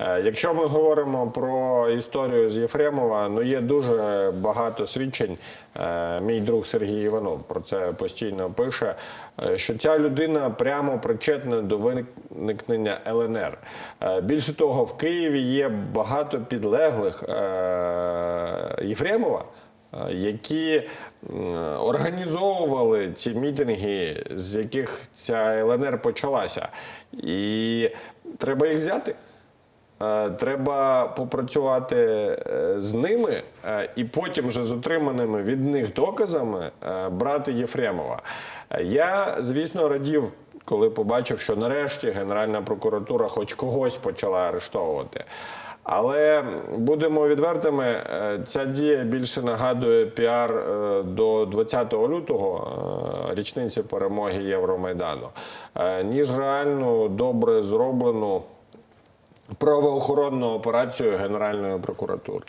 Е, Якщо ми говоримо про історію з Єфремова, ну є дуже багато свідчень. Е, Мій друг Сергій Іванов про це постійно пише, е, що ця людина прямо причетна до виникнення ЛНР. Більше того, в Києві є багато підлеглих Єфремова. Які організовували ці мітинги, з яких ця ЛНР почалася, і треба їх взяти. Е, Треба попрацювати е, з ними е, і потім вже з отриманими від них доказами брати Єфремова. Я, звісно, радів, коли побачив, що нарешті Генеральна прокуратура хоч когось почала арештовувати. Але будемо відвертими, ця дія більше нагадує піар до 20 лютого, річниці перемоги Євромайдану, ніж реальну добре зроблену правоохоронну операцію Генеральної прокуратури.